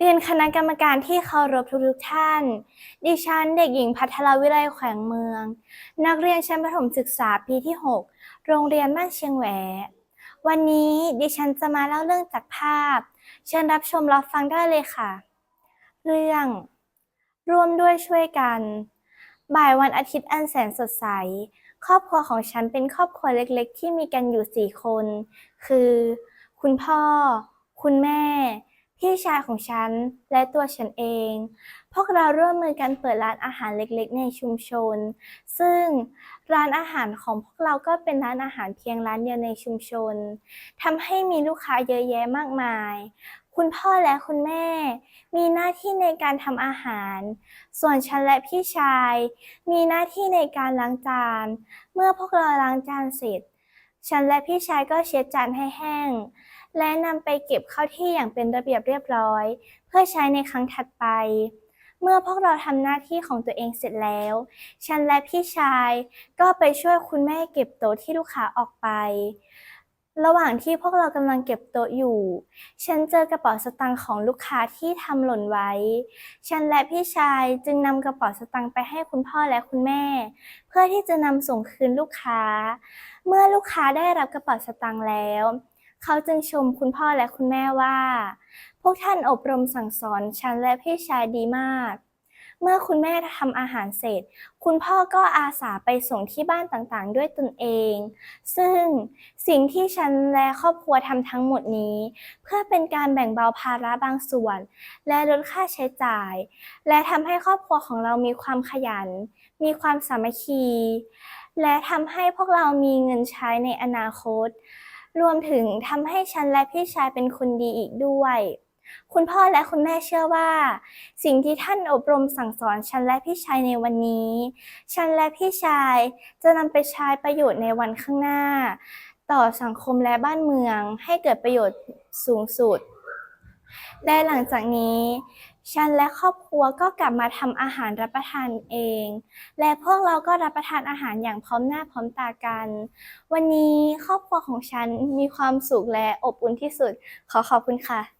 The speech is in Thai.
เรียนคณะกรรมการที่เคารพทุกๆท่าน ดิฉันเด็กหญิงพัทรวิไลแขวงเมือง นักเรียนชั้นประถมศึกษาปีที่ 6 โรงเรียนบ้านเชียงแหว วันนี้ดิฉันจะมาเล่าเรื่องจากภาพ เชิญรับชมรับฟังได้เลยค่ะ เรื่อง ร่วมด้วยช่วยกัน บ่ายวันอาทิตย์อันแสนสดใส ครอบครัวของฉันเป็นครอบครัวเล็กๆ ที่มีกันอยู่สี่คน คือ คุณพ่อ คุณแม่ พี่ชายของฉันและตัวฉันเอง พวกเราร่วมมือกันเปิดร้านอาหารเล็กๆ ในชุมชน ซึ่งร้านอาหารของพวกเราก็เป็นร้านอาหารเพียงร้านเดียวในชุมชนทำให้มีลูกค้าเยอะแยะมากมาย คุณพ่อและคุณแม่ มีหน้าที่ในการทำอาหาร ส่วนฉันและพี่ชาย มีหน้าที่ในการล้างจาน เมื่อพวกเราล้างจานเสร็จ ฉันและพี่ชายก็เช็ดจานให้แห้ง และนำไปเก็บเข้าที่อย่างเป็นระเบียบเรียบร้อย เพื่อใช้ในครั้งถัดไป เมื่อพวกเราทำหน้าที่ของตัวเองเสร็จแล้ว ฉันและพี่ชายก็ไปช่วยคุณแม่เก็บโต๊ะที่ลูกค้าออกไป ระหว่างที่พวกเรากำลังเก็บโต๊ะอยู่ ฉันเจอกระเป๋าสตางค์ของลูกค้าที่ทำหล่นไว้ ฉันและพี่ชายจึงนำกระเป๋าสตางค์ไปให้คุณพ่อและคุณแม่ เพื่อที่จะนำส่งคืนลูกค้า เมื่อลูกค้าได้รับกระเป๋าสตางค์แล้ว เขาจึงชมคุณพ่อและคุณแม่ว่า พวกท่านอบรมสั่งสอนฉันและพี่ชายดีมาก เมื่อคุณแม่ทำอาหารเสร็จ คุณพ่อก็อาสาไปส่งที่บ้านต่างๆ ด้วยตนเอง ซึ่งสิ่งที่ฉันและครอบครัวทำทั้งหมดนี้ เพื่อเป็นการแบ่งเบาภาระบางส่วน และลดค่าใช้จ่าย และทำให้ครอบครัวของเรามีความขยัน มีความสามัคคี และทำให้พวกเรามีเงินใช้ในอนาคต รวมถึงทำให้ฉันและพี่ชายเป็นคนดีอีกด้วย คุณพ่อและคุณแม่เชื่อว่า สิ่งที่ท่านอบรมสั่งสอนฉันและพี่ชายในวันนี้ ฉันและพี่ชายจะนำไปใช้ประโยชน์ในวันข้างหน้า ต่อสังคมและบ้านเมืองให้เกิดประโยชน์สูงสุด และหลังจากนี้ ฉันและครอบครัวก็กลับมาทำอาหารรับประทานเอง และพวกเราก็รับประทานอาหารอย่างพร้อมหน้าพร้อมตากัน วันนี้ครอบครัวของฉันมีความสุขและอบอุ่นที่สุด ขอขอบคุณค่ะ